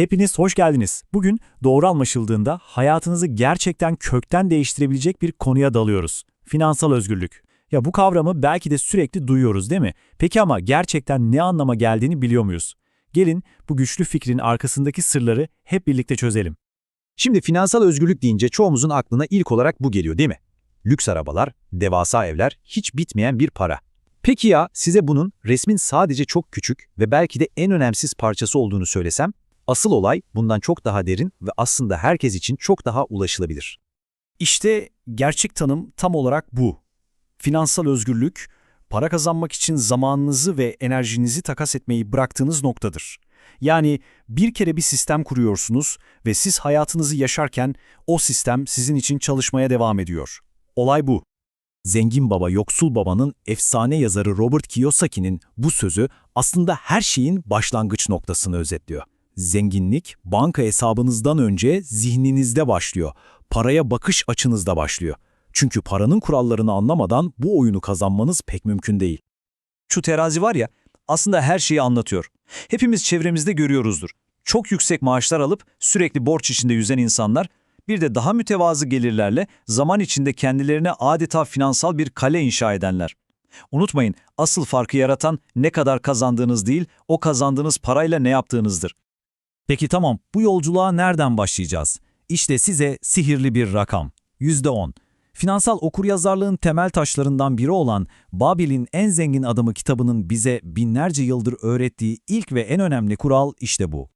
Hepiniz hoş geldiniz. Bugün doğru anlaşıldığında hayatınızı gerçekten kökten değiştirebilecek bir konuya dalıyoruz. Finansal özgürlük. Ya bu kavramı belki de sürekli duyuyoruz değil mi? Peki ama gerçekten ne anlama geldiğini biliyor muyuz? Gelin bu güçlü fikrin arkasındaki sırları hep birlikte çözelim. Şimdi finansal özgürlük deyince çoğumuzun aklına ilk olarak bu geliyor değil mi? Lüks arabalar, devasa evler, hiç bitmeyen bir para. Peki ya size bunun resmin sadece çok küçük ve belki de en önemsiz parçası olduğunu söylesem? Asıl olay bundan çok daha derin ve aslında herkes için çok daha ulaşılabilir. İşte gerçek tanım tam olarak bu. Finansal özgürlük, para kazanmak için zamanınızı ve enerjinizi takas etmeyi bıraktığınız noktadır. Yani bir kere bir sistem kuruyorsunuz ve siz hayatınızı yaşarken o sistem sizin için çalışmaya devam ediyor. Olay bu. Zengin Baba Yoksul Baba'nın efsane yazarı Robert Kiyosaki'nin bu sözü aslında her şeyin başlangıç noktasını özetliyor. Zenginlik, banka hesabınızdan önce zihninizde başlıyor. Paraya bakış açınızda başlıyor. Çünkü paranın kurallarını anlamadan bu oyunu kazanmanız pek mümkün değil. Şu terazi var ya, aslında her şeyi anlatıyor. Hepimiz çevremizde görüyoruzdur. Çok yüksek maaşlar alıp sürekli borç içinde yüzen insanlar, bir de daha mütevazı gelirlerle zaman içinde kendilerine adeta finansal bir kale inşa edenler. Unutmayın, asıl farkı yaratan ne kadar kazandığınız değil, o kazandığınız parayla ne yaptığınızdır. Peki tamam, bu yolculuğa nereden başlayacağız? İşte size sihirli bir rakam. %10. Finansal okuryazarlığın temel taşlarından biri olan Babil'in En Zengin Adamı kitabının bize binlerce yıldır öğrettiği ilk ve en önemli kural işte bu.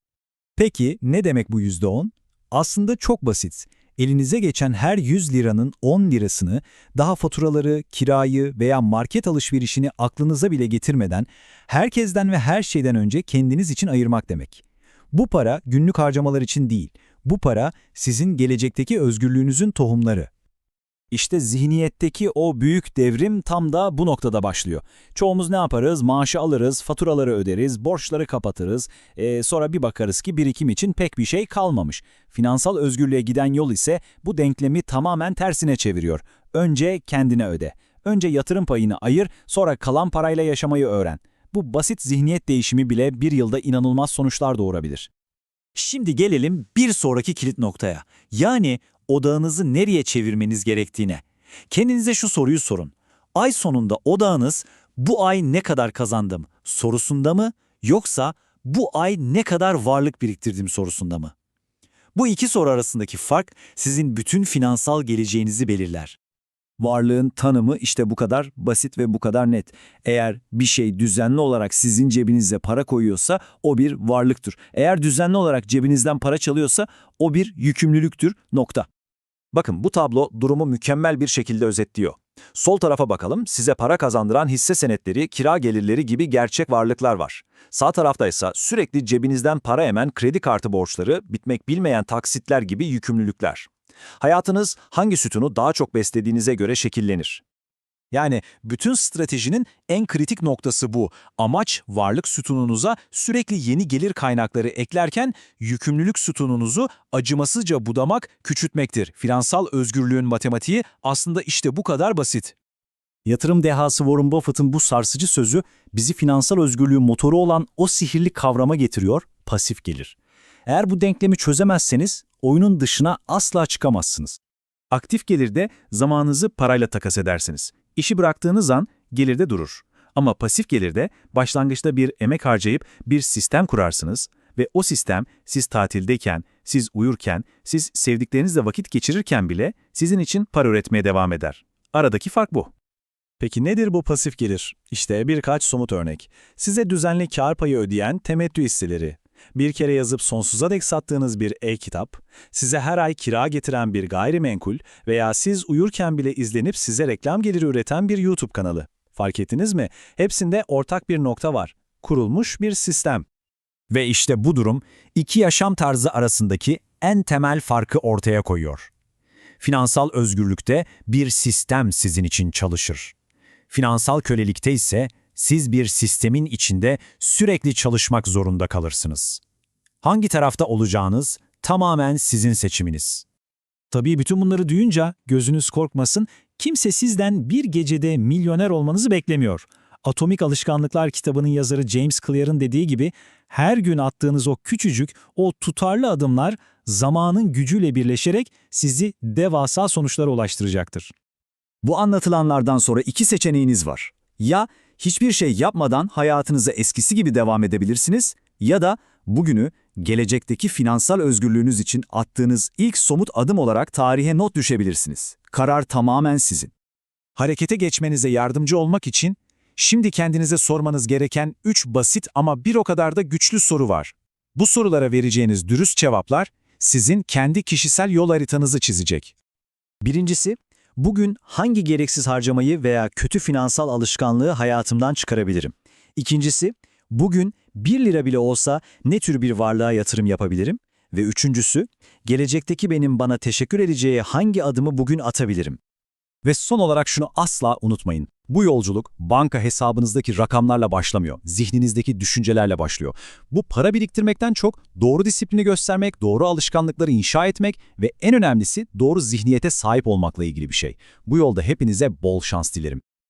Peki ne demek bu %10? Aslında çok basit. Elinize geçen her 100 liranın 10 lirasını daha faturaları, kirayı veya market alışverişini aklınıza bile getirmeden herkesten ve her şeyden önce kendiniz için ayırmak demek. Bu para günlük harcamalar için değil. Bu para sizin gelecekteki özgürlüğünüzün tohumları. İşte zihniyetteki o büyük devrim tam da bu noktada başlıyor. Çoğumuz ne yaparız? Maaşı alırız, faturaları öderiz, borçları kapatırız. Ee, sonra bir bakarız ki birikim için pek bir şey kalmamış. Finansal özgürlüğe giden yol ise bu denklemi tamamen tersine çeviriyor. Önce kendine öde. Önce yatırım payını ayır, sonra kalan parayla yaşamayı öğren. Bu basit zihniyet değişimi bile bir yılda inanılmaz sonuçlar doğurabilir. Şimdi gelelim bir sonraki kilit noktaya. Yani odağınızı nereye çevirmeniz gerektiğine. Kendinize şu soruyu sorun. Ay sonunda odağınız bu ay ne kadar kazandım sorusunda mı yoksa bu ay ne kadar varlık biriktirdim sorusunda mı? Bu iki soru arasındaki fark sizin bütün finansal geleceğinizi belirler. Varlığın tanımı işte bu kadar basit ve bu kadar net. Eğer bir şey düzenli olarak sizin cebinize para koyuyorsa o bir varlıktır. Eğer düzenli olarak cebinizden para çalıyorsa o bir yükümlülüktür. Nokta. Bakın bu tablo durumu mükemmel bir şekilde özetliyor. Sol tarafa bakalım size para kazandıran hisse senetleri, kira gelirleri gibi gerçek varlıklar var. Sağ tarafta ise sürekli cebinizden para emen kredi kartı borçları, bitmek bilmeyen taksitler gibi yükümlülükler. Hayatınız hangi sütunu daha çok beslediğinize göre şekillenir. Yani bütün stratejinin en kritik noktası bu. Amaç varlık sütununuza sürekli yeni gelir kaynakları eklerken yükümlülük sütununuzu acımasızca budamak, küçültmektir. Finansal özgürlüğün matematiği aslında işte bu kadar basit. Yatırım dehası Warren Buffett'ın bu sarsıcı sözü bizi finansal özgürlüğün motoru olan o sihirli kavrama getiriyor, pasif gelir. Eğer bu denklemi çözemezseniz oyunun dışına asla çıkamazsınız. Aktif gelirde zamanınızı parayla takas edersiniz. İşi bıraktığınız an gelirde durur. Ama pasif gelirde başlangıçta bir emek harcayıp bir sistem kurarsınız ve o sistem siz tatildeyken, siz uyurken, siz sevdiklerinizle vakit geçirirken bile sizin için para üretmeye devam eder. Aradaki fark bu. Peki nedir bu pasif gelir? İşte birkaç somut örnek. Size düzenli kar payı ödeyen temettü hisseleri, bir kere yazıp sonsuza dek sattığınız bir e-kitap, size her ay kira getiren bir gayrimenkul veya siz uyurken bile izlenip size reklam geliri üreten bir YouTube kanalı. Fark ettiniz mi? Hepsinde ortak bir nokta var. Kurulmuş bir sistem. Ve işte bu durum iki yaşam tarzı arasındaki en temel farkı ortaya koyuyor. Finansal özgürlükte bir sistem sizin için çalışır. Finansal kölelikte ise siz bir sistemin içinde sürekli çalışmak zorunda kalırsınız. Hangi tarafta olacağınız tamamen sizin seçiminiz. Tabii bütün bunları duyunca gözünüz korkmasın, kimse sizden bir gecede milyoner olmanızı beklemiyor. Atomik Alışkanlıklar kitabının yazarı James Clear'ın dediği gibi her gün attığınız o küçücük, o tutarlı adımlar zamanın gücüyle birleşerek sizi devasa sonuçlara ulaştıracaktır. Bu anlatılanlardan sonra iki seçeneğiniz var. Ya hiçbir şey yapmadan hayatınıza eskisi gibi devam edebilirsiniz ya da bugünü gelecekteki finansal özgürlüğünüz için attığınız ilk somut adım olarak tarihe not düşebilirsiniz. Karar tamamen sizin. Harekete geçmenize yardımcı olmak için şimdi kendinize sormanız gereken 3 basit ama bir o kadar da güçlü soru var. Bu sorulara vereceğiniz dürüst cevaplar sizin kendi kişisel yol haritanızı çizecek. Birincisi, bugün hangi gereksiz harcamayı veya kötü finansal alışkanlığı hayatımdan çıkarabilirim? İkincisi, bugün 1 lira bile olsa ne tür bir varlığa yatırım yapabilirim? Ve üçüncüsü, gelecekteki benim bana teşekkür edeceği hangi adımı bugün atabilirim? Ve son olarak şunu asla unutmayın. Bu yolculuk banka hesabınızdaki rakamlarla başlamıyor, zihninizdeki düşüncelerle başlıyor. Bu para biriktirmekten çok doğru disiplini göstermek, doğru alışkanlıkları inşa etmek ve en önemlisi doğru zihniyete sahip olmakla ilgili bir şey. Bu yolda hepinize bol şans dilerim.